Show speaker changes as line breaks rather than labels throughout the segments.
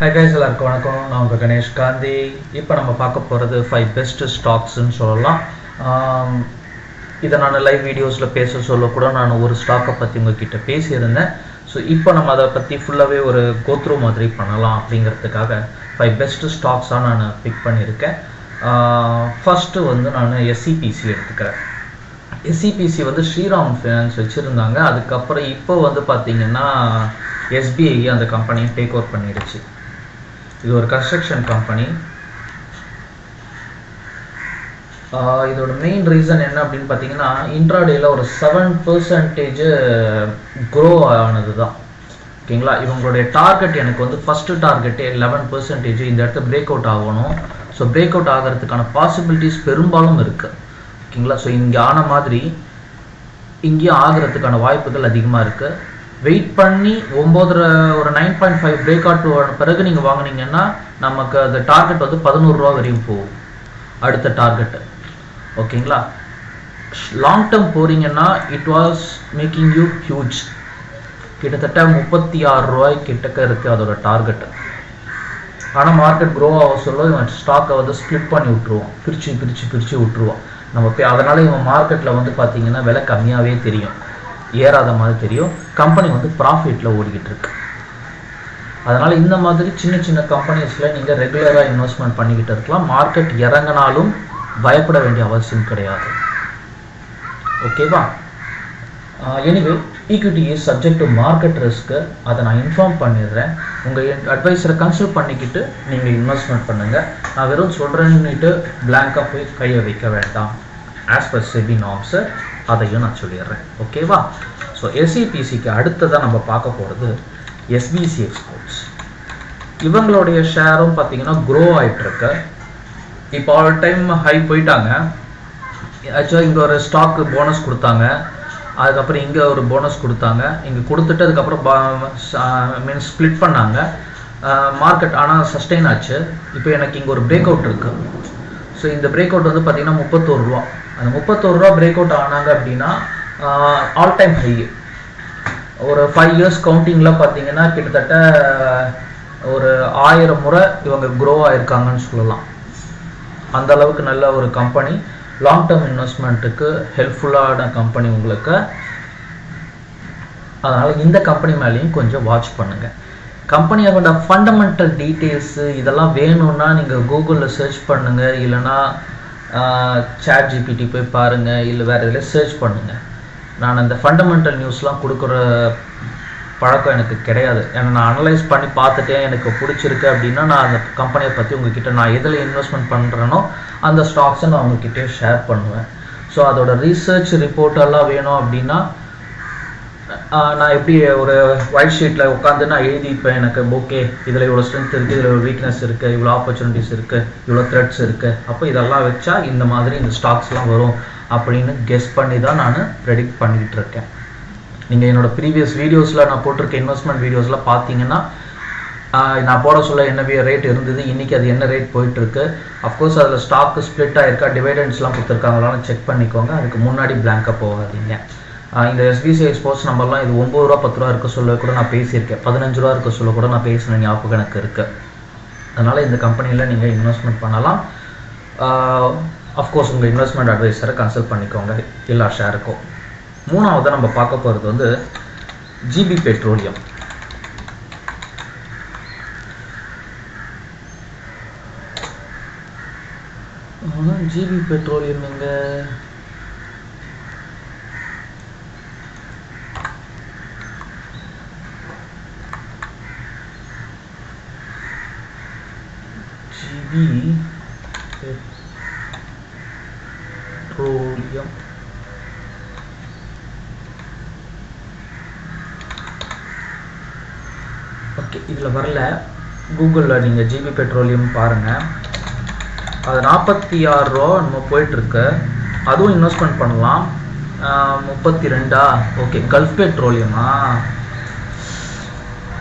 Hi guys எல்லாருக்கும் வணக்கம். நான் உங்கள் கணேஷ் காந்தி. இப்போ நம்ம பார்க்க போகிறது ஃபைவ் பெஸ்ட் ஸ்டாக்ஸ்ன்னு சொல்லலாம். இதை நான் லைவ் வீடியோஸில் பேச சொல்ல கூட நான் ஒரு ஸ்டாக்கை பற்றி உங்ககிட்ட பேசியிருந்தேன். ஸோ இப்போ நம்ம அதை பற்றி ஃபுல்லாகவே ஒரு கோத்ரூ மாதிரி பண்ணலாம் அப்படிங்கிறதுக்காக ஃபைவ் பெஸ்ட் ஸ்டாக்ஸாக நான் பிக் பண்ணியிருக்கேன். ஃபஸ்ட்டு வந்து நான் எஸ்சிபிசி எடுத்துக்கிறேன். எஸ்சிபிசி வந்து ஸ்ரீராம் ஃபினான்ஸ் வச்சுருந்தாங்க. அதுக்கப்புறம் இப்போ வந்து பார்த்திங்கன்னா எஸ்பிஐ அந்த கம்பெனியை டேக் ஓவர் பண்ணிடுச்சு. இது ஒரு கன்ஸ்ட்ரக்ஷன் கம்பெனி இதோட மெயின் ரீசன் என்ன அப்படின்னு பார்த்தீங்கன்னா இன்ட்ராடேயில் ஒரு செவன் பர்சன்டேஜ் க்ரோ ஆனது தான் ஓகேங்களா? இவங்களுடைய டார்கெட் எனக்கு வந்து ஃபஸ்ட்டு டார்கெட்டே லெவன் பர்சன்டேஜ் இந்த இடத்துல பிரேக் அவுட் ஆகணும். ஸோ பிரேக் அவுட் ஆகிறதுக்கான பாசிபிலிட்டிஸ் பெரும்பாலும் இருக்குது ஓகேங்களா? ஸோ இங்கே ஆன மாதிரி இங்கேயும் ஆகிறதுக்கான வாய்ப்புகள் அதிகமாக இருக்குது வெயிட் பண்ணி ஒம்போதரை ஒரு nine point five break out பிறகு நீங்கள் வாங்குனீங்கன்னா நமக்கு அந்த டார்கெட் வந்து பதினோருவா வரையும் போகும். அடுத்த டார்கெட்டு ஓகேங்களா? லாங் டேர்ம் போறீங்கன்னா it was making you huge கிட்டத்தட்ட முப்பத்தி ஆறு ரூபாய் கிட்டக்க இருக்குது அதோட டார்கெட்டு ஆனால் மார்க்கெட் க்ரோ ஆக சொல்ல இவன் ஸ்டாக்கை வந்து ஸ்ப்ளிட் பண்ணி விட்ருவான் பிரித்து பிரித்து பிரித்து விட்ருவான் நம்ம போய் அதனால் இவன் மார்க்கெட்டில் வந்து பார்த்தீங்கன்னா விலை கம்மியாகவே தெரியும். ஏறாத மாதிரி தெரியும். கம்பெனி வந்து ப்ராஃபிட்டில் ஓடிக்கிட்டு இருக்கு. அதனால் இந்த மாதிரி சின்ன சின்ன கம்பெனிஸில் நீங்கள் ரெகுலராக இன்வெஸ்ட்மெண்ட் பண்ணிக்கிட்டு இருக்கலாம். மார்க்கெட் இறங்கினாலும் பயப்பட வேண்டிய அவசியம் கிடையாது. ஓகேவா anyway equity is subject to market risk அதை நான் இன்ஃபார்ம் பண்ணிடுறேன். உங்கள் அட்வைஸரை கன்சல்ட் பண்ணிக்கிட்டு நீங்கள் இன்வெஸ்ட்மெண்ட் பண்ணுங்கள் நான் வெறும் சொல்கிறேன்னுட்டு பிளாங்காக போய் கையை வைக்க வேண்டாம். ஆஸ் பர் செபி நாம்ஸு அதையும் நான் சொல்லிடுறேன். ஓகேவா ஸோ எஸ்சிபிசிக்கு அடுத்ததாக நம்ம பார்க்க போகிறது எஸ்பிசி எக்ஸ்போர்ட்ஸ் இவங்களுடைய ஷேரும் பார்த்தீங்கன்னா க்ரோ ஆகிட்டுருக்கு இப்போ ஆல் டைம் ஹை போயிட்டாங்க. ஆக்சுவலாக இங்கே ஒரு ஸ்டாக்கு போனஸ் கொடுத்தாங்க. அதுக்கப்புறம் இங்கே ஒரு போனஸ் கொடுத்தாங்க. இங்கே கொடுத்துட்டு அதுக்கப்புறம் மீன் ஸ்ப்ளிட் பண்ணாங்க. மார்க்கெட் ஆனால் சஸ்டெயின் ஆச்சு. இப்போ எனக்கு இங்கே ஒரு பிரேக் அவுட் இருக்குது ஸோ இந்த பிரேக் அவுட் வந்து பார்த்தீங்கன்னா முப்பத்தோரு ரூபா. அந்த முப்பத்தோரு ரூபா பிரேக் அவுட் ஆனாங்க அப்படின்னா ஆல் டைம் ஹை ஒரு ஃபைவ் இயர்ஸ் கவுண்டிங்கில் பார்த்தீங்கன்னா கிட்டத்தட்ட ஒரு ஆயிரம் முறை இவங்க க்ரோ ஆயிருக்காங்கன்னு சொல்லலாம். அந்த அளவுக்கு நல்ல ஒரு கம்பெனி லாங் டேர்ம் இன்வெஸ்ட்மெண்ட்டுக்கு ஹெல்ப்ஃபுல்லான கம்பெனி உங்களுக்கு. அதனால் இந்த கம்பெனி மேலேயும் கொஞ்சம் வாட்ச் பண்ணுங்கள் கம்பெனியோட ஃபண்டமெண்டல் டீட்டெயில்ஸு இதெல்லாம் வேணும்னா நீங்கள் கூகுளில் சர்ச் பண்ணுங்கள் இல்லைனா சேட் ஜிபிடி போய் பாருங்கள் இல்லை வேறு இதில் சர்ச் பண்ணுங்கள் நான் அந்த ஃபண்டமெண்டல் நியூஸ்லாம் கொடுக்குற பழக்கம் எனக்கு கிடையாது. ஏன்னா நான் அனலைஸ் பண்ணி பார்த்துட்டேன் எனக்கு பிடிச்சிருக்கு அப்படின்னா நான் அந்த கம்பெனியை பற்றி உங்ககிட்ட நான் எதில் இன்வெஸ்ட்மெண்ட் பண்ணுறேனோ அந்த ஸ்டாக்ஸை நான் உங்ககிட்ட ஷேர் பண்ணுவேன். ஸோ அதோட ரீசர்ச் ரிப்போர்ட்டெல்லாம் வேணும் அப்படின்னா நான் எப்படி ஒரு ஒயிட் ஷீட்டில் உட்காந்து நான் எழுதிப்பேன் எனக்கு ஓகே இதில் இவ்வளோ ஸ்ட்ரென்த் இருக்குது இதில் இவ்வளோ வீக்னஸ் இருக்குது இவ்வளோ ஆப்பர்ச்சுனிட்டிஸ் இருக்குது இவ்வளோ த்ரெட்ஸ் இருக்குது அப்போ இதெல்லாம் வச்சா இந்த மாதிரி இந்த ஸ்டாக்ஸ்லாம் வரும் அப்படின்னு கெஸ் பண்ணி தான் நான் ப்ரெடிக்ட் பண்ணிக்கிட்டு இருக்கேன். நீங்கள் என்னோட ப்ரீவியஸ் வீடியோஸில் நான் போட்டிருக்க இன்வெஸ்ட்மெண்ட் வீடியோஸில் பார்த்தீங்கன்னா நான் போட சொல்ல என்ன ரேட் இருந்தது இன்றைக்கி அது என்ன ரேட் போயிட்டுருக்கு. அஃப்கோர்ஸ் அதில் ஸ்டாக்கு ஸ்ப்ளிட் ஆயிருக்கா டிவைடன்ஸ்லாம் கொடுத்துருக்காங்களான்னு செக் பண்ணிக்கோங்க. அதுக்கு முன்னாடி பிளாங்காக போகாதீங்க. இந்த எஸ்பிசிஐ ஸ்போர்ட்ஸ் நம்பர்லாம் இது ஒம்பது ரூபா பத்து ரூபா இருக்க சொல்ல கூட நான் பேசியிருக்கேன். பதினஞ்சு ரூபா இருக்க சொல்ல கூட நான் பேசின ஞாபகம் எனக்கு இருக்குது அதனால் இந்த கம்பெனியில் நீங்கள் இன்வெஸ்ட்மெண்ட் பண்ணலாம். அஃப்கோர்ஸ் உங்கள் இன்வெஸ்ட்மெண்ட் அட்வைசரை கன்சல்ட் பண்ணிக்கோங்க. எல்லா ஷேருக்கும். மூணாவது நம்ம பார்க்க போகிறது வந்து ஜிபி பெட்ரோலியம் ஜிபி பெட்ரோலியம் எங்க ஜிபி பெட்ரோலியம் ஓகே இதில் வரல. கூகுளில் நீங்கள் ஜிபி பெட்ரோலியம் பாருங்கள் அது நாற்பத்தி ஆறு ரூபா நம்ம போயிட்டுருக்கு. அதுவும் இன்வெஸ்ட்மெண்ட் பண்ணலாம். முப்பத்தி ரெண்டா ஓகே கல்ஃப் பெட்ரோலியமா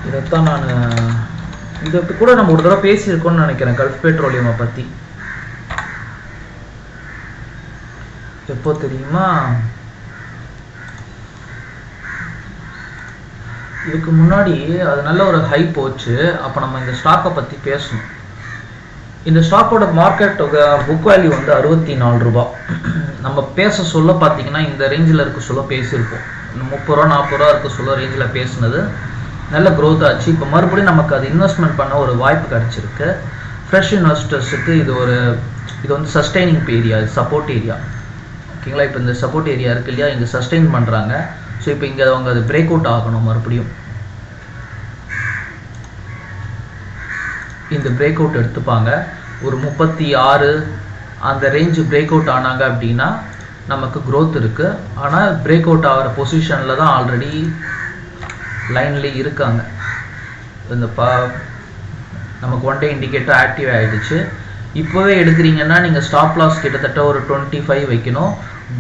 இதைத்தான் நான் இதை கூட நம்ம ஒரு தடவை பேசியிருக்கோம்னு நினைக்கிறேன் கல்ஃப் பெட்ரோலியமை பற்றி எப்போ தெரியுமா? இதுக்கு முன்னாடி அது நல்ல ஒரு ஹை போச்சு. அப்போ நம்ம இந்த ஸ்டாக்கை பற்றி பேசணும். இந்த ஸ்டாக்கோட மார்க்கெட் புக் வேல்யூ வந்து அறுபத்தி நாலு ரூபாய் நம்ம பேச சொல்ல பார்த்தீங்கன்னா இந்த ரேஞ்சில் இருக்க சொல்ல பேசியிருப்போம். முப்பது ரூபா நாற்பது ரூபா இருக்க சொல்ல ரேஞ்சில் பேசுனது. நல்ல க்ரோத் ஆச்சு. இப்போ மறுபடியும் நமக்கு அது இன்வெஸ்ட்மெண்ட் பண்ண ஒரு வாய்ப்பு கிடைச்சிருக்கு. ஃப்ரெஷ் இன்வெஸ்டர்ஸுக்கு இது ஒரு இது வந்து சஸ்டைனிங் ஏரியா இது சப்போர்ட் ஏரியா ஓகேங்களா இப்போ இந்த சப்போர்ட் ஏரியா இருக்கு இல்லையா? இங்கே சஸ்டெயின் பண்ணுறாங்க ஸோ இப்போ இங்கே அவங்க அது பிரேக் அவுட் ஆகணும் மறுபடியும். இந்த பிரேக் அவுட் எடுத்துப்பாங்க. ஒரு முப்பத்தி ஆறு அந்த ரேஞ்சு பிரேக் அவுட் ஆனாங்க அப்படின்னா நமக்கு க்ரோத் இருக்கு. ஆனால் பிரேக் அவுட் ஆகிற பொசிஷனில் தான் ஆல்ரெடி லைன்லேயே இருக்காங்க. இந்த பா நமக்கு ஒன் டே இண்டிகேட்டர் ஆக்டிவ் ஆகிடுச்சு இப்போவே எடுக்கிறீங்கன்னா நீங்கள் ஸ்டாப் லாஸ் கிட்டத்தட்ட ஒரு டுவெண்ட்டி ஃபைவ் வைக்கணும்.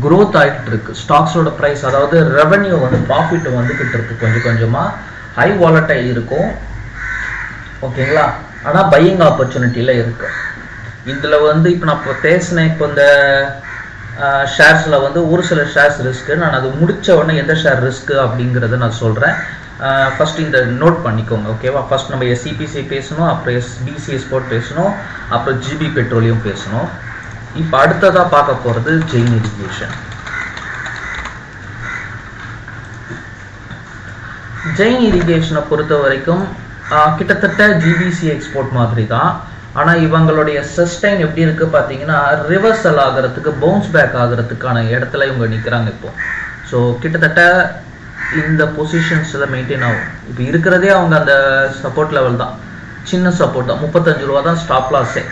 க்ரோத் ஆகிட்டு இருக்கு. ஸ்டாக்ஸோட ப்ரைஸ் அதாவது ரெவன்யூ வந்து ப்ராஃபிட் வந்துக்கிட்டு இருக்கு கொஞ்சம் கொஞ்சமாக ஹை வாலட்டைல் இருக்கும். ஓகேங்களா ஆனால் பையிங் ஆப்பர்ச்சுனிட்டியில் இருக்கு. இதில் வந்து இப்போ நான் இப்போ பேசினேன் இப்போ இந்த ஷேர்ஸில் வந்து ஒரு சில ஷேர்ஸ் ரிஸ்க்கு நான் அது முடித்த உடனே எந்த ஷேர் ரிஸ்க்கு அப்படிங்கிறத நான் சொல்கிறேன் ஃபஸ்ட் இந்த நோட் பண்ணிக்கோங்க ஓகேவா ஃபர்ஸ்ட் நம்ம எஸ்சிபிசி பேசணும் அப்புறம் எஸ்பிசி எஸ்போர்ட் பேசணும் அப்புறம் ஜிபி பெட்ரோலியம் பேசணும். இப்போ அடுத்ததாக பார்க்க போகிறது ஜெயின் எஜுகேஷன் ஜெயின் இரிகேஷனை பொறுத்த வரைக்கும் ஆஹ், கிட்டத்தட்ட ஜிபிசி எக்ஸ்போர்ட் மாதிரி தான் ஆனால் இவங்களுடைய சஸ்டைன் எப்படி இருக்கு பார்த்தீங்கன்னா ரிவர்சல் ஆகிறதுக்கு பவுன்ஸ் பேக் ஆகிறதுக்கான இடத்துல இவங்க நிற்கிறாங்க இப்போ. ஸோ கிட்டத்தட்ட இந்த பொசிஷன்ஸில் மெயின்டைன் ஆகும். இப்போ இருக்கிறதே அவங்க அந்த சப்போர்ட் லெவல் தான். சின்ன சப்போர்ட் தான். முப்பத்தஞ்சு ரூபா தான் ஸ்டாப் லாஸே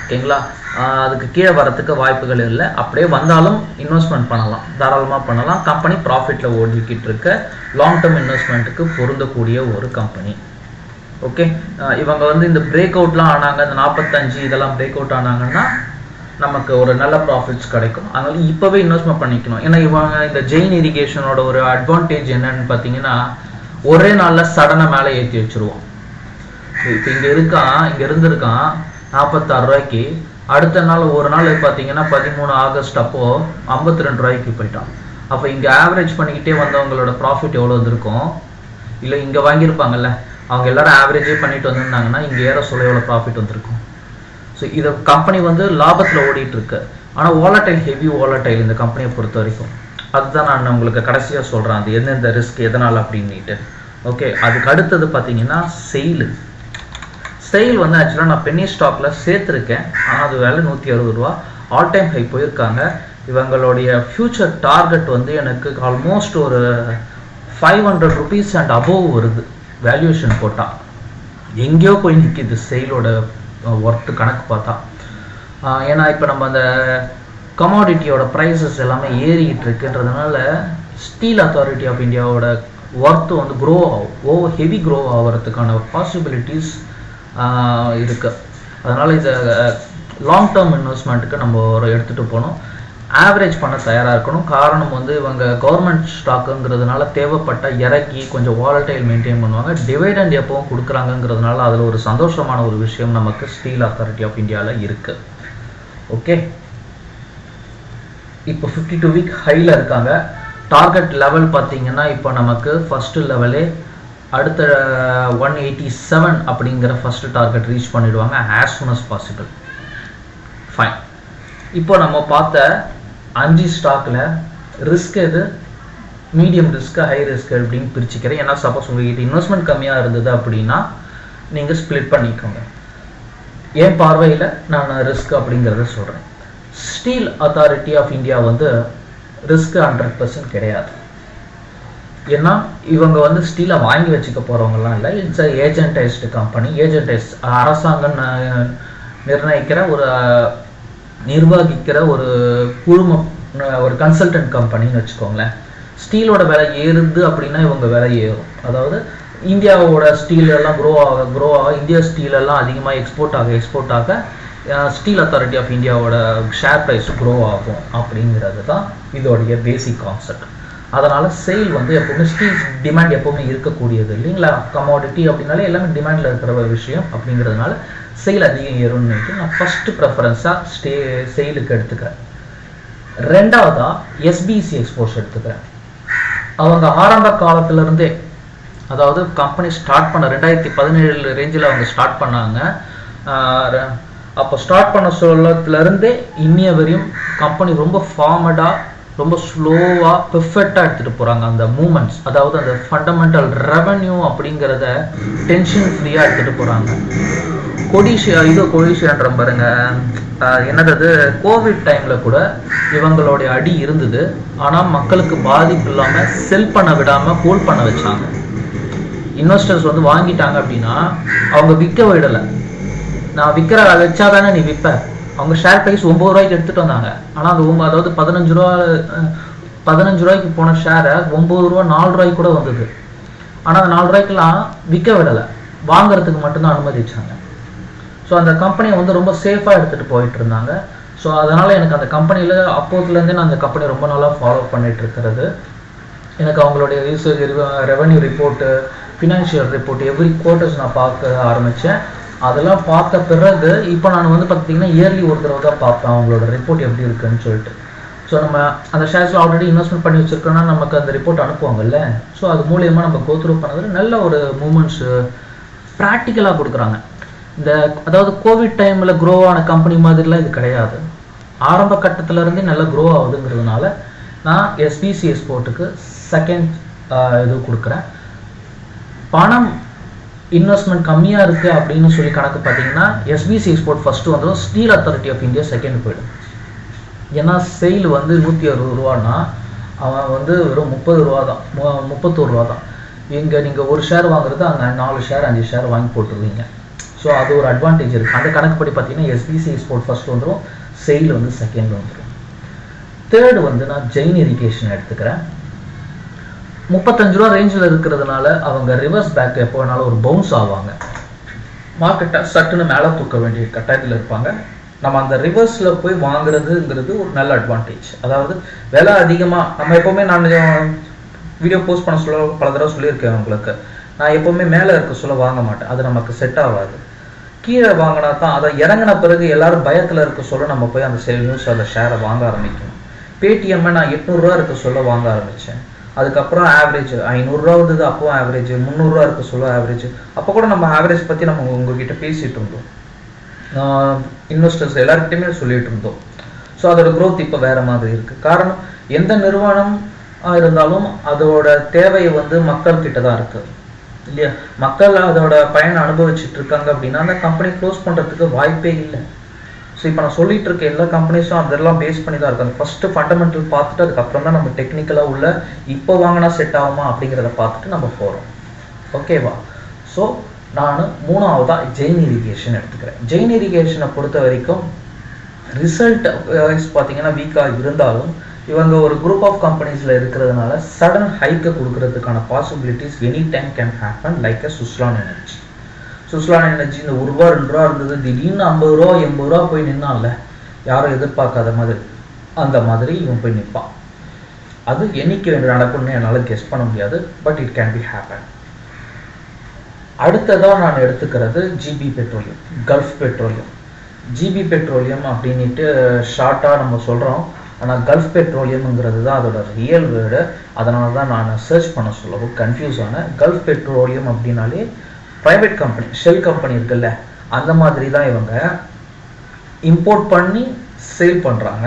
ஓகேங்களா? அதுக்கு கீழே வரத்துக்கு வாய்ப்புகள் இல்லை. அப்படியே வந்தாலும் இன்வெஸ்ட்மெண்ட் பண்ணலாம். தாராளமாக பண்ணலாம். கம்பெனி ப்ராஃபிட்டில் ஓடிக்கிட்டு இருக்க லாங் டேர்ம் இன்வெஸ்ட்மெண்ட்டுக்கு பொருந்தக்கூடிய ஒரு கம்பெனி ஓகே? இவங்க வந்து இந்த பிரேக் அவுட்லாம் ஆனாங்க. இந்த நாற்பத்தஞ்சு இதெல்லாம் பிரேக் அவுட் ஆனாங்கன்னா நமக்கு ஒரு நல்ல ப்ராஃபிட்ஸ் கிடைக்கும். அதனால இப்போவே இன்வெஸ்ட்மெண்ட் பண்ணிக்கணும். ஏன்னா இவங்க இந்த ஜெயின் இரிகேஷனோட ஒரு அட்வான்டேஜ் என்னன்னு பார்த்தீங்கன்னா ஒரே நாளில் சடனை மேலே ஏற்றி வச்சிருவோம். இப்போ இங்கே இருக்கான் இங்கே இருந்திருக்கான் நாற்பத்தாறு ரூபாய்க்கு. அடுத்த நாள் ஒரு நாள் பார்த்தீங்கன்னா பதிமூணு ஆகஸ்ட் அப்போ ஐம்பத்தி ரெண்டு ரூபாய்க்கு போயிட்டான். அப்போ இங்கே ஆவரேஜ் பண்ணிக்கிட்டே வந்தவங்களோட ப்ராஃபிட் எவ்வளோ வந்திருக்கும்? இல்லை இங்கே வாங்கியிருப்பாங்கல்ல. அவங்க எல்லாரும் ஆவரேஜே பண்ணிட்டு வந்திருந்தாங்கன்னா இங்கே ஏற சொல்ல எவ்வளோ ப்ராஃபிட் வந்திருக்கும்? ஸோ இதை கம்பெனி வந்து லாபத்தில் ஓடிட்டு இருக்கு ஆனால் வாலட்டைல் ஹெவி வாலட்டைல் இந்த கம்பெனியை பொறுத்த வரைக்கும். அதுதான் நான் உங்களுக்கு கடைசியாக சொல்கிறேன் அது எந்தெந்த ரிஸ்க் எதனால் அப்படின்ட்டு ஓகே அதுக்கு அடுத்தது பார்த்தீங்கன்னா செயிலு செயில் வந்து ஆக்சுவலாக நான் பென்னி ஸ்டாக்கில் சேர்த்துருக்கேன். ஆனால் அது வேலை நூற்றி அறுபது ரூபா. ஆல் டைம் ஹை போயிருக்காங்க. இவங்களுடைய ஃப்யூச்சர் டார்கெட் வந்து எனக்கு ஆல்மோஸ்ட் ஒரு five hundred rupees and above வருது. வேல்யூஷன் போட்டால் எங்கேயோ போய் நிற்கிது செயிலோட ஒர்த்து கணக்கு பார்த்தா. ஏன்னா இப்போ நம்ம அந்த கமாடிட்டியோட ப்ரைஸஸ் எல்லாமே ஏறிக்கிட்டு இருக்குன்றதுனால ஸ்டீல் அத்தாரிட்டி ஆஃப் இந்தியாவோட ஒர்த்து வந்து க்ரோ ஆகும் ஓவர் ஹெவி க்ரோ ஆகிறதுக்கான பாசிபிலிட்டிஸ் இருக்குது அதனால் இதை லாங் டேர்ம் இன்வெஸ்ட்மெண்ட்டுக்கு நம்ம ஒரு எடுத்துகிட்டு போகணும் ஆவரேஜ் பண்ண தயாராக இருக்கணும். காரணம் வந்து இவங்க கவர்மெண்ட் ஸ்டாக்குங்கிறதுனால தேவைப்பட்ட இறக்கி கொஞ்சம் வாலட்டைல் மெயின்டைன் பண்ணுவாங்க. டிவைடண்ட் எப்பவும் கொடுக்குறாங்கங்கிறதுனால அதில் ஒரு சந்தோஷமான ஒரு விஷயம் நமக்கு ஸ்டீல் அத்தாரிட்டி ஆஃப் இந்தியாவில் இருக்குது ஓகே இப்போ ஃபிஃப்டி டூ வீக் ஹையில் இருக்காங்க. டார்கெட் லெவல் பார்த்தீங்கன்னா இப்போ நமக்கு ஃபஸ்ட்டு லெவலே அடுத்த ஒன் எயிட்டி செவன் அப்படிங்கிற ஃபஸ்ட்டு டார்கெட் ரீச் பண்ணிடுவாங்க as soon as possible fine இப்போ நம்ம பார்த்த அஞ்சு ஸ்டாக்கில் ரிஸ்க் எது? மீடியம் ரிஸ்க்கு ஹை ரிஸ்க் அப்படின்னு பிரிச்சுக்கிறேன். ஏன்னா சப்போஸ் உங்ககிட்ட இன்வெஸ்ட்மெண்ட் கம்மியாக இருந்தது அப்படின்னா நீங்கள் ஸ்ப்ளிட் பண்ணிக்கோங்க. என் பார்வையில் நான் ரிஸ்க் அப்படிங்கிறத சொல்கிறேன் ஸ்டீல் அத்தாரிட்டி ஆஃப் இந்தியா வந்து ரிஸ்க் ஹண்ட்ரட் பர்சன்ட் கிடையாது. ஏன்னா இவங்க வந்து ஸ்டீலை வாங்கி வச்சுக்க போகிறவங்கலாம் இல்லை. இட்ஸ் அ ஏஜென்டைஸ்டு கம்பெனி ஏஜென்டைஸ் அரசாங்கம் நிர்ணயிக்கிற ஒரு நிர்வகிக்கிற ஒரு குழுமம் ஒரு கன்சல்டன்ட் கம்பெனின்னு வச்சுக்கோங்களேன். ஸ்டீலோட விலை ஏறுது அப்படின்னா இவங்க விலை ஏறும். அதாவது இந்தியாவோட ஸ்டீல் எல்லாம் க்ரோ ஆக க்ரோ ஆக இந்தியா ஸ்டீல் எல்லாம் அதிகமாக எக்ஸ்போர்ட் ஆக எக்ஸ்போர்ட் ஆக ஸ்டீல் அத்தாரிட்டி ஆஃப் இந்தியாவோட ஷேர் ப்ரைஸ் க்ரோ ஆகும் அப்படிங்கிறது தான் இதோடைய பேசிக் கான்செப்ட் அதனால் சேல் வந்து எப்போவுமே ஸ்டீல் டிமாண்ட் எப்போவுமே இருக்கக்கூடியது. இல்லைங்களா? கமாடிட்டி அப்படின்னாலே எல்லாமே டிமாண்டில் இருக்கிற ஒரு விஷயம் அப்படிங்கிறதுனால சேல் அதிகம் ஏறும்னு நினைக்கிறேன். நான் ஃபர்ஸ்ட் ப்ரெஃபரன்ஸாக ஸ்டே சேலுக்கு எடுத்துக்கிறேன். ரெண்டாவதாக எஸ்பிசி எக்ஸ்போர்ட்ஸ் எடுத்துக்கிறேன். அவங்க ஆரம்ப காலத்துலேருந்தே அதாவது கம்பெனி ஸ்டார்ட் பண்ண ரெண்டாயிரத்தி பதினேழு ரேஞ்சில் அவங்க ஸ்டார்ட் பண்ணாங்க. அப்போ ஸ்டார்ட் பண்ண சொல்லத்துலேருந்தே இன்னிய வரையும் கம்பெனி ரொம்ப ஃபார்மடாக ரொம்ப ஸ்லோவாக பெர்ஃபெக்டாக எடுத்துகிட்டு போகிறாங்க அந்த மூமெண்ட்ஸ் அதாவது அந்த ஃபண்டமெண்டல் ரெவன்யூ அப்படிங்கிறத டென்ஷன் ஃப்ரீயாக எடுத்துகிட்டு போகிறாங்க கொடிஷியா இது கொடிஷியான்ற பாருங்க. என்னது கோவிட் டைமில் கூட இவங்களுடைய அடி இருந்தது. ஆனால் மக்களுக்கு பாதிப்பு இல்லாமல் செல் பண்ண விடாமல் ஹோல்ட் பண்ண வச்சாங்க. இன்வெஸ்டர்ஸ் வந்து வாங்கிட்டாங்க அப்படின்னா அவங்க விற்க விடலை. நான் விற்கிற வச்சா தானே நீ விற்ப அவங்க ஷேர் ப்ரைஸ் ஒம்பது ரூபாய்க்கு எடுத்துட்டு வந்தாங்க. ஆனா அந்த ஒம்ப- அதாவது பதினஞ்சு ரூபா பதினஞ்சு ரூபாய்க்கு போன ஷேரை ஒம்பது ரூபா நாலு ரூபாய்க்கு கூட வந்தது. ஆனா அந்த நாலு ரூபாய்க்கெல்லாம் விற்க விடலை. வாங்குறதுக்கு மட்டும்தான் அனுமதிச்சாங்க ஸோ அந்த கம்பெனியை வந்து ரொம்ப சேஃபாக எடுத்துகிட்டு போயிட்டு இருந்தாங்க. ஸோ அதனால் எனக்கு அந்த கம்பெனியில் அப்போதுலேருந்தே நான் அந்த கம்பெனி ரொம்ப நல்லா ஃபாலோ பண்ணிட்டு இருக்கிறது. எனக்கு அவங்களுடைய usage revenue report financial report every quarters நான் பார்க்க ஆரம்பித்தேன் அதெல்லாம் பார்த்த பிறகு இப்போ நான் வந்து பார்த்தீங்கன்னா இயர்லி ஒரு தடவை தான் பார்ப்பேன். அவங்களோட ரிப்போர்ட் எப்படி இருக்குன்னு சொல்லிட்டு. ஸோ நம்ம அந்த ஷேர்ஸில் ஆல்ரெடி இன்வெஸ்ட்மெண்ட் பண்ணி வச்சிருக்கோன்னா நமக்கு அந்த ரிப்போர்ட் அனுப்புவாங்கல்ல. ஸோ அது மூலயமா நம்ம கோத்ரூ பண்ணது நல்ல ஒரு மூமெண்ட்ஸு ப்ராக்டிக்கலாக கொடுக்குறாங்க. இந்த அதாவது கோவிட் டைமில் க்ரோ ஆன கம்பெனி மாதிரிலாம் இது கிடையாது. ஆரம்ப கட்டத்திலருந்தே நல்லா க்ரோ ஆகுதுங்கிறதுனால நான் எஸ்பிசிஎஸ் போர்ட்டுக்கு செகண்ட் இது கொடுக்குறேன். பணம் இன்வெஸ்ட்மெண்ட் கம்மியாக இருக்குது அப்படின்னு சொல்லி கணக்கு பார்த்தீங்கன்னா எஸ்பிசி எக்ஸ்போர்ட் ஃபஸ்ட்டு வந்துடும் steel authority of India second போயிடும். ஏன்னா செயில் வந்து நூற்றி அறுபது ரூபான்னா அவன் வந்து வெறும் முப்பது ரூபா தான் முப்பத்தோரு ரூபா தான் இங்கே நீங்கள் ஒரு ஷேர் வாங்குறது அங்கே நாலு ஷேர் அஞ்சு ஷேர் வாங்கி போட்டுருவீங்க. ஸோ அது ஒரு அட்வான்டேஜ் இருக்குது அந்த கணக்குப்படி பார்த்தீங்கன்னா எஸ்பிசி எக்ஸ்போர்ட் ஃபஸ்ட் வந்துடும் செயில் வந்து செகண்ட் வந்துடும் தேர்டு வந்து நான் ஜெயின் இரிகேஷன் எடுத்துக்கிறேன். முப்பத்தஞ்சு ரூபா ரேஞ்சில் இருக்கிறதுனால அவங்க ரிவர்ஸ் பேக் எப்போ வேணாலும் ஒரு பவுன்ஸ் ஆவாங்க. மார்க்கெட்டை சட்டுன்னு மேலே தூக்க வேண்டிய கட்டாயத்தில் இருப்பாங்க. நம்ம அந்த ரிவர்ஸில் போய் வாங்குறதுங்கிறது ஒரு நல்ல அட்வான்டேஜ் அதாவது விலை அதிகமாக நம்ம எப்போவுமே நான் வீடியோ போஸ்ட் பண்ண சொல்ல பல தடவை சொல்லியிருக்கேன் உங்களுக்கு. நான் எப்போவுமே மேலே இருக்க சொல்ல வாங்க மாட்டேன். அது நமக்கு செட் ஆகாது. கீழே வாங்கினா தான் அதை இறங்கின பிறகு எல்லாரும் பயத்தில் இருக்க சொல்ல நம்ம போய் அந்த சேல் நியூஸ் அந்த ஷேரை வாங்க ஆரம்பிக்கணும். பேடிஎம்மை நான் எட்நூறுரூவா இருக்க சொல்ல வாங்க ஆரம்பித்தேன் அதுக்கப்புறம் ஆவரேஜ் ஐநூறுரூவா வந்தது அப்போ ஆவரேஜ் முந்நூறுரூவா இருக்க சொல்ல ஆவரேஜ் அப்போ கூட நம்ம ஆவரேஜ் பற்றி நம்ம உங்ககிட்ட பேசிகிட்டு இருந்தோம். இன்வெஸ்டர்ஸ் எல்லாருக்கிட்டையுமே சொல்லிட்டு இருந்தோம். ஸோ அதோட க்ரோத் இப்போ வேற மாதிரி இருக்குது காரணம் எந்த நிறுவனம் இருந்தாலும் அதோட தேவை வந்து மக்கள் கிட்ட தான் இருக்குது இல்லையா? மக்கள் அதோட பயனை அனுபவிச்சுட்டு இருக்காங்க அப்படின்னா அந்த கம்பெனி க்ளோஸ் பண்ணுறதுக்கு வாய்ப்பே இல்லை. இப்போ நான் சொல்லிட்டு இருக்க எல்லா கம்பெனிஸும் அதெல்லாம் பேஸ் பண்ணி தான் இருக்காங்க. ஃபர்ஸ்ட் ஃபண்டமெண்டல் பார்த்துட்டு அதுக்கப்புறம் தான் நம்ம டெக்னிக்கலாக உள்ள இப்போ வாங்கினா செட் ஆகுமா அப்படிங்கிறத பார்த்துட்டு நம்ம போகிறோம் ஓகேவா ஸோ நான் மூணாவதாக ஜெயின் இரிகேஷன் எடுத்துக்கிறேன். ஜெயின் இரிகேஷனை பொறுத்த வரைக்கும் ரிசல்ட் வைஸ் பார்த்தீங்கன்னா வீக்காக இருந்தாலும் இவங்க ஒரு குரூப் ஆஃப் கம்பெனிஸில் இருக்கிறதுனால சடன் ஹைக்கை கொடுக்கறதுக்கான possibilities any time can happen like uh Suzlon energy Suzlon நினைச்சு இந்த ஒரு ரூபா ரெண்டு ரூபா இருந்தது திடீர்னு ஐம்பது ரூபா எண்பது ரூபா போய் நின்னான்ல யாரும் எதிர்பார்க்காத மாதிரி அந்த மாதிரி இவன் போய் நிற்பான் அது என்னைக்கு ரெண்டு நடக்கும்னு என்னால் கெஸ் பண்ண முடியாது but it can be happen அடுத்ததாக நான் எடுத்துக்கிறது GP petroleum gulf petroleum GP petroleum அப்படின்ட்டு ஷார்ட்டாக நம்ம சொல்கிறோம் ஆனால் கல்ஃப் பெட்ரோலியம்ங்கிறது தான் அதோட ரியல் வேர்டு அதனால தான் நான் சர்ச் பண்ண சொல்லவும் கன்ஃபியூஸ் ஆனேன். கல்ஃப் பெட்ரோலியம் அப்படின்னாலே ப்ரைவேட் கம்பெனி ஷெல் கம்பெனி இருக்குல்ல அந்த மாதிரி தான் இவங்க இம்போர்ட் பண்ணி சேல் பண்ணுறாங்க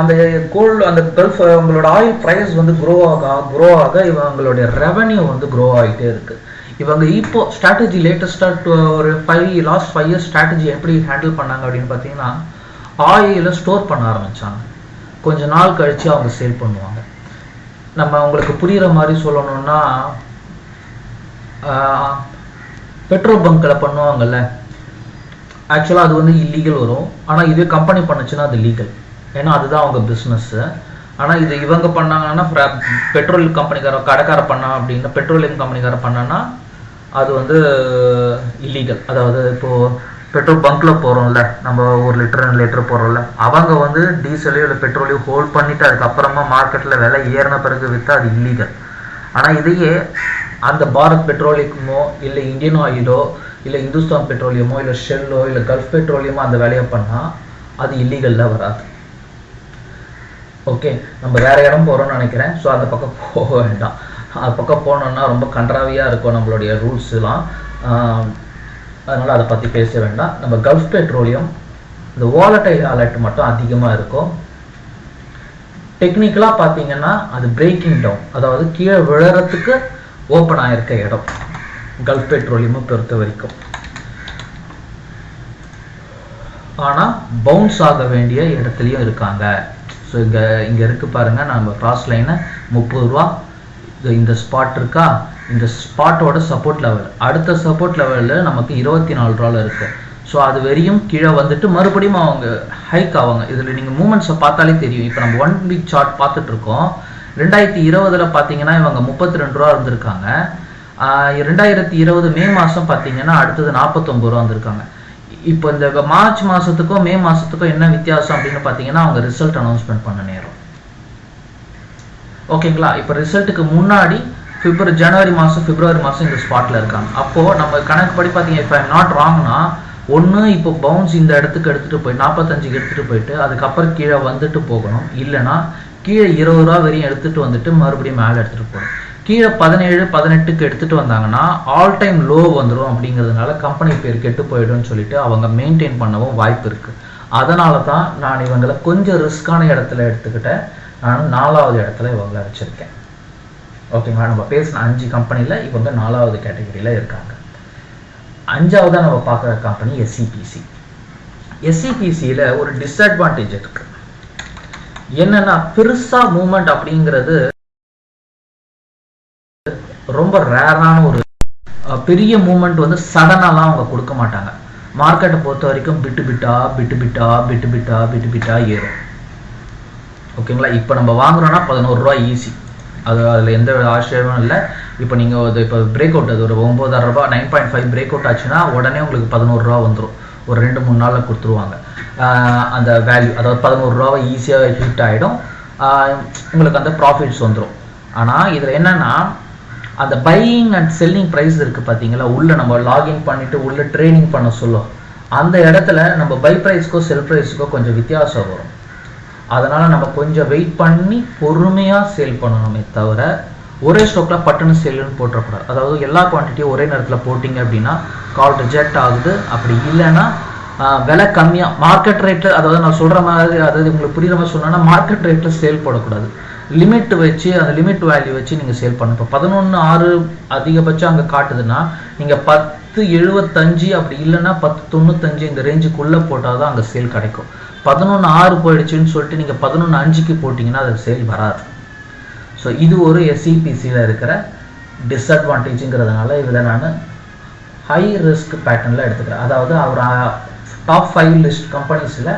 அந்த கோல்டு அந்த கல்ஃப் அவங்களோட ஆயில் ப்ரைஸ் வந்து க்ரோ ஆக க்ரோ ஆக இவங்களுடைய ரெவன்யூ வந்து க்ரோ ஆகிட்டே இருக்கு. இவங்க இப்போ ஸ்ட்ராட்டஜி லேட்டஸ்டாக ஒரு five last five years strategy எப்படி ஹேண்டில் பண்ணாங்க அப்படின்னு பார்த்தீங்கன்னா ஆயிலை ஸ்டோர் பண்ண ஆரம்பிச்சாங்க. கொஞ்ச நாள் கழித்து அவங்க சேல் பண்ணுவாங்க. நம்ம உங்களுக்கு புரியுற மாதிரி சொல்லணும்னா பெட்ரோல் பங்க்கில் பண்ணுவாங்கல்ல. ஆக்சுவலாக அது வந்து இல்லீகல் வரும். ஆனால் இதே கம்பெனி பண்ணுச்சுன்னா அது லீகல் ஏன்னா அதுதான் அவங்க பிஸ்னஸ்ஸு ஆனால் இது இவங்க பண்ணாங்கன்னா பெட்ரோல் கம்பெனிக்கார கடைக்கார பண்ணா அப்படின்னா பெட்ரோலியம் கம்பெனிக்கார பண்ணான்னா அது வந்து இல்லீகல் அதாவது இப்போது பெட்ரோல் பங்க்கில் போகிறோம்ல நம்ம ஒரு லிட்டர் ரெண்டு லிட்டர் போகிறோம்ல அவங்க வந்து டீசலையோ இல்லை பெட்ரோலையோ ஹோல்ட் பண்ணிவிட்டு அதுக்கப்புறமா மார்க்கெட்டில் விலை ஏறின பிறகு விற்றா அது இல்லீகல் ஆனால் இதையே அந்த பாரத் பெட்ரோலியமோ இல்லை இந்தியன் ஆயிலோ இல்லை இந்துஸ்தான் பெட்ரோலியமோ இல்லை ஷெல்லோ இல்லை கல்ஃப் பெட்ரோலியமோ அந்த வேலையை பண்ணால் அது இல்லீகலில் வராது. ஓகே நம்ம வேறு இடம் போகிறோம்னு நினைக்கிறேன். ஸோ அந்த பக்கம் போக வேண்டாம். அது பக்கம் போனோம்னா ரொம்ப கன்றாவியாக இருக்கும் நம்மளுடைய ரூல்ஸ்லாம் அதனால் அதை பற்றி பேச வேண்டாம். நம்ம கல்ஃப் பெட்ரோலியம் இந்த வாலட்டைல் அலர்ட் மட்டும் அதிகமாக இருக்கும். டெக்னிக்கலாக பார்த்தீங்கன்னா அது பிரேக்கிங் டவுன் அதாவது கீழே விழறதுக்கு ஓப்பன் ஆயிருக்க இடம். கல்ஃப் பெட்ரோலியமை பொறுத்த வரைக்கும். ஆனால் பவுன்ஸ் ஆக வேண்டிய இடத்துலையும் இருக்காங்க. ஸோ இங்கே இங்கே இருக்கு பாருங்க நம்ம கிராஸ் லைனை முப்பது ரூபா. இந்த ஸ்பாட் இருக்கா? இந்த ஸ்பாட்டோட சப்போர்ட் லெவல் அடுத்த சப்போர்ட் லெவலில் நமக்கு இருபத்தி நாலு ரூபாவில் இருக்கு. ஸோ அது வரையும் கீழே வந்துட்டு மறுபடியும் அவங்க ஹைக் ஆவாங்க. இதில் நீங்கள் மூமெண்ட்ஸை பார்த்தாலே தெரியும். இப்போ நம்ம ஒன் வீக் சார்ட் பார்த்துட்ருக்கோம் இருக்கோம். ரெண்டாயிரத்தி இருபதுல பார்த்தீங்கன்னா இவங்க முப்பத்தி ரெண்டு ரூபா இருந்திருக்காங்க ஆஹ் ரெண்டாயிரத்தி இருபது மே மாதம் பார்த்தீங்கன்னா அடுத்தது நாற்பத்தொம்பது ரூபா வந்திருக்காங்க. இப்போ இந்த மார்ச் மாதத்துக்கும் மே மாதத்துக்கும் என்ன வித்தியாசம் அப்படின்னு பார்த்தீங்கன்னா அவங்க ரிசல்ட் அனௌன்ஸ்மெண்ட் பண்ண நேரம். ஓகேங்களா இப்போ ரிசல்ட்டுக்கு முன்னாடி பிப்ரவரி ஜனவரி மாதம் பிப்ரவரி மாதம் இந்த ஸ்பாட்டில் இருக்காங்க. அப்போது நம்ம கணக்கு படி பார்த்தீங்க இப்போ ஐம் நாட் ராங்னா ஒன்று இப்போ பவுன்ஸ் இந்த இடத்துக்கு எடுத்துகிட்டு போய் நாற்பத்தஞ்சுக்கு எடுத்துகிட்டு போயிட்டு அதுக்கப்புறம் கீழே வந்துட்டு போகணும். இல்லைன்னா கீழே இருபது ரூபா வரையும் எடுத்துகிட்டு வந்துட்டு மறுபடியும் மேலே எடுத்துகிட்டு போகிறோம் கீழே பதினேழு பதினெட்டுக்கு எடுத்துகிட்டு வந்தாங்கன்னா ஆல் டைம் லோ வந்துடும் அப்படிங்கிறதுனால கம்பெனி பேர் கெட்டு போயிடும்னு சொல்லிட்டு அவங்க மெயின்டைன் பண்ணவும் வாய்ப்பு இருக்குது அதனால தான் நான் இவங்களை கொஞ்சம் ரிஸ்க்கான இடத்துல எடுத்துக்கிட்டேன். நான் நாலாவது இடத்துல இவங்களை வச்சுருக்கேன். ஓகேங்களா நம்ம பேசின அஞ்சு கம்பெனியில் இவங்க நாலாவது கேட்டகரியில் இருக்காங்க. அஞ்சாவதாக நம்ம பார்க்குற கம்பெனி எஸ்சிபிசி எஸ்சிபிசியில் ஒரு டிஸ்அட்வான்டேஜ் இருக்குது என்னன்னா பெருசா மூமெண்ட் அப்படிங்கிறது ரொம்ப ரேரான ஒரு பெரிய மூமெண்ட் வந்து சடனாலாம் அவங்க கொடுக்க மாட்டாங்க. மார்க்கெட்டை பொறுத்த வரைக்கும் பிட்டு பிட்டா பிட்டு பிட்டா பிட்டு பிட்டா பிட்டு பிட்டா ஏறும். ஓகேங்களா? இப்போ நம்ம வாங்குறோம்னா பதினோரு ரூபா ஈஸி அது அதில் எந்த ஆச்சரியமும் இல்லை. இப்போ நீங்கள் அது இப்போ பிரேக் அவுட் அது ஒரு ஒம்பதாயிரம் ரூபா nine point five break out ஆச்சுன்னா உடனே உங்களுக்கு பதினோரு ரூபா வந்துடும் ஒரு ரெண்டு மூணு நாளில் கொடுத்துருவாங்க. அந்த வேல்யூ அதாவது பதினோரு ரூபாவை ஈஸியாக ஹிட் ஆகிடும் உங்களுக்கு அந்த ப்ராஃபிட்ஸ் வந்துடும் ஆனால் இதில் என்னன்னா அந்த பையிங் அண்ட் செல்லிங் ப்ரைஸ் இருக்குது பார்த்தீங்களா உள்ளே நம்ம லாகின் பண்ணிவிட்டு உள்ளே ட்ரேடிங் பண்ண சொல்லும் அந்த இடத்துல நம்ம பை ப்ரைஸ்க்கோ செல் ப்ரைஸ்க்கோ கொஞ்சம் வித்தியாசம் வரும். அதனால் நம்ம கொஞ்சம் வெயிட் பண்ணி பொறுமையாக சேல் பண்ணணுமே தவிர ஒரே ஸ்டோக்கில் பட்டுன்னு செல்லுன்னு போட்டுறக்கூடாது. அதாவது எல்லா குவான்டிட்டியும் ஒரே நேரத்தில் போட்டிங்க அப்படின்னா கால் ரிஜெக்ட் ஆகுது. அப்படி இல்லைன்னா விலை கம்மியாக மார்க்கெட் ரேட்டில் அதாவது நான் சொல்கிற மாதிரி அதாவது உங்களுக்கு புரிகிற மாதிரி சொன்னேன்னா மார்க்கெட் ரேட்டில் சேல் போடக்கூடாது. லிமிட் வச்சு அந்த லிமிட் வேல்யூ வச்சு நீங்கள் சேல் பண்ணணும். இப்போ பதினொன்று ஆறு அதிகபட்சம் அங்கே காட்டுதுன்னா நீங்கள் பத்து எழுபத்தஞ்சு அப்படி இல்லைன்னா பத்து தொண்ணூத்தஞ்சு இந்த ரேஞ்சுக்குள்ளே போட்டால் தான் அங்கே சேல் கிடைக்கும். பதினொன்று ஆறு போயிடுச்சுன்னு சொல்லிட்டு நீங்கள் பதினொன்று அஞ்சுக்கு போட்டிங்கன்னா அது சேல் வராது. ஸோ இது ஒரு எஸ்சிபிசியில் இருக்கிற டிஸ்அட்வான்டேஜுங்கிறதுனால இதில் நான் ஹை ரிஸ்க் பேட்டர்னில் எடுத்துக்கிறேன். அதாவது அவர் டாப் ஃபைவ் லிஸ்ட் கம்பெனிஸில்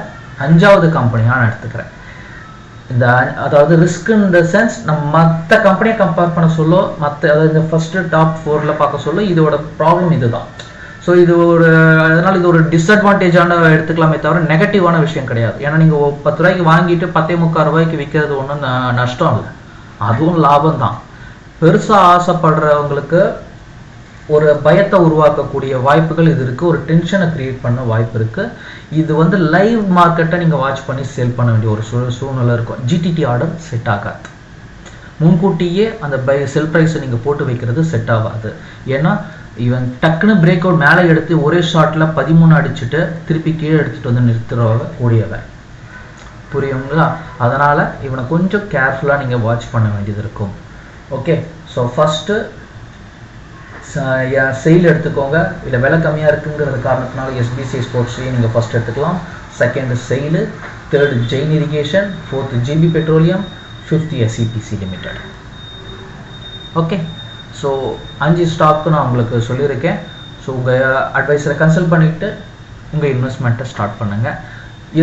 அஞ்சாவது கம்பெனியாக நான் எடுத்துக்கிறேன். இந்த அதாவது ரிஸ்க் இந்த சென்ஸ் நம்ம மற்ற கம்பெனியை கம்பேர் பண்ண சொல்ல மற்ற அதாவது இந்த ஃபஸ்ட்டு டாப் ஃபோரில் பார்க்க சொல்ல இதோட ப்ராப்ளம் இதுதான். ஸோ இது ஒரு அதனால் இது ஒரு டிஸ்அட்வான்டேஜான எடுத்துக்கலாமே தவிர நெகட்டிவான விஷயம் கிடையாது. ஏன்னா நீங்கள் பத்து ரூபாய்க்கு வாங்கிட்டு பத்தே முக்கால் ரூபாய்க்கு விற்கிறது ஒன்றும் நஷ்டம் இல்லை. அதுவும் லாபம் தான் பெருசாக ஆசைப்படுறவங்களுக்கு ஒரு பயத்தை உருவாக்கக்கூடிய வாய்ப்புகள் இது இருக்குது ஒரு டென்ஷனை க்ரியேட் பண்ண வாய்ப்பு இருக்குது இது வந்து லைவ் மார்க்கெட்டை நீங்கள் வாட்ச் பண்ணி சேல் பண்ண வேண்டிய ஒரு சூ சூழ்நிலை இருக்கும். ஜிடிடி ஆர்டர் செட் ஆகாது. முன்கூட்டியே அந்த பை செல் ப்ரைஸை நீங்கள் போட்டு வைக்கிறது செட் ஆகாது. ஏன்னா இவன் டக்குன்னு பிரேக் அவுட் மேலே எடுத்து ஒரே ஷாட்டில் பதிமூணு அடிச்சுட்டு திருப்பி கீழே எடுத்துகிட்டு வந்து நிறுத்துறவங்க கூடியவன். புரியுங்களா அதனால் இவனை கொஞ்சம் கேர்ஃபுல்லாக நீங்கள் வாட்ச் பண்ண வேண்டியது இருக்கும். ஓகே ஸோ ஃபஸ்ட்டு செயில் எடுத்துக்கோங்க. இல்லை விலை கம்மியாக இருக்குங்கிற காரணத்தினால எஸ்பிசி ஸ்போர்ட்ஸ்லேயும் நீங்கள் ஃபஸ்ட் எடுத்துக்கலாம். Second SAIL third Jain irrigation fourth GP petroleum fifth SEPC limited okay so அஞ்சு ஸ்டாக்கு நான் உங்களுக்கு சொல்லியிருக்கேன். ஸோ உங்கள் அட்வைஸரை கன்சல்ட் பண்ணிவிட்டு உங்கள் இன்வெஸ்ட்மெண்ட்டை ஸ்டார்ட் பண்ணுங்கள்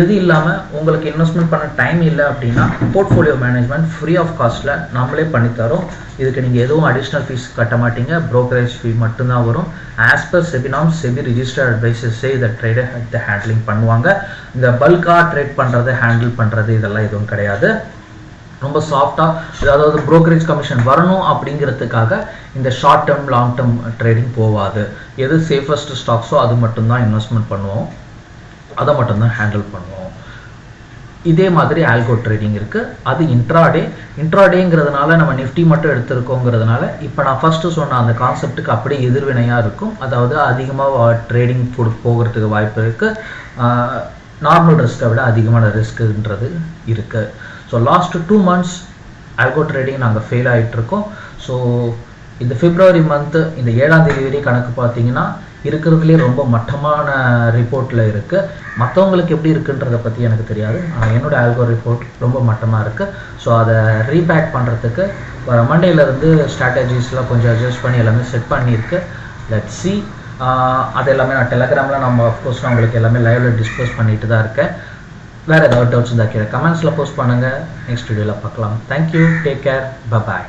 இது இல்லாமல் உங்களுக்கு இன்வெஸ்ட்மெண்ட் பண்ண டைம் இல்லை அப்படின்னா போர்ட்ஃபோலியோ மேனேஜ்மெண்ட் ஃப்ரீ ஆஃப் காஸ்ட்டில் நம்மளே பண்ணித்தரோம் இதுக்கு நீங்கள் எதுவும் அடிஷ்னல் ஃபீஸ் கட்ட மாட்டீங்க. ப்ரோக்கரேஜ் ஃபீ மட்டும்தான் வரும். ஆஸ் பர் செபினாம் செபி ரிஜிஸ்டர்ட் அட்வைசஸே இதை ட்ரேடை ஹேண்ட்லிங் பண்ணுவாங்க. இந்த பல்காக ட்ரேட் பண்ணுறது ஹேண்டில் பண்ணுறது இதெல்லாம் எதுவும் கிடையாது. ரொம்ப சாஃப்டாக அதாவது ப்ரோக்கரேஜ் கமிஷன் வரணும் அப்படிங்கிறதுக்காக இந்த short term long term trading போகாது. எது சேஃபஸ்ட் ஸ்டாக்ஸோ அது மட்டும்தான் இன்வெஸ்ட்மெண்ட் பண்ணுவோம். அதை மட்டும்தான் ஹேண்டில் பண்ணுவோம். இதே மாதிரி ஆல்கோ ட்ரேடிங் இருக்குது அது இன்ட்ராடே இன்ட்ராடேங்கிறதுனால நம்ம நிஃப்டி மட்டும் எடுத்திருக்கோங்கிறதுனால இப்போ நான் ஃபஸ்ட்டு சொன்ன அந்த கான்செப்ட்டுக்கு அப்படியே எதிர்வினையாக இருக்கும். அதாவது அதிகமாக ட்ரேடிங் போகிறதுக்கு வாய்ப்பு இருக்குது நார்மல் ரிஸ்க்கை விட அதிகமான ரிஸ்க்குன்றது இருக்குது so last two months algo trading நாங்கள் ஃபெயில் ஆகிட்டுருக்கோம் ஸோ இந்த பிப்ரவரி மந்த்து இந்த ஏழாம் தேதி வரை கணக்கு பார்த்தீங்கன்னா இருக்கிறதுலே ரொம்ப மட்டமான ரிப்போர்ட்டில் இருக்குது மற்றவங்களுக்கு எப்படி இருக்குன்றதை பற்றி எனக்கு தெரியாது. ஆனால் என்னோட ஆல்கோ ரிப்போர்ட் ரொம்ப மட்டமாக இருக்குது ஸோ அதை ரீபேக் பண்ணுறதுக்கு வர மண்டேலேருந்து ஸ்ட்ராட்டஜிஸ்லாம் கொஞ்சம் அட்ஜஸ்ட் பண்ணி எல்லாமே செட் பண்ணியிருக்கு. லெட் சி அது எல்லாமே நான் டெலகிராமில் நம்ம அஃப்கோர்ஸ் நான் உங்களுக்கு எல்லாமே லைவ்ல டிஸ்கஸ் பண்ணிட்டு தான் இருக்கேன். வேறு ஏதாவது டவுட்ஸ் இருந்தால் கீழே கமெண்ட்ஸில் போஸ்ட் பண்ணுங்கள் நெக்ஸ்ட் வீடியோவில் பார்க்கலாம். Thank you take care bye bye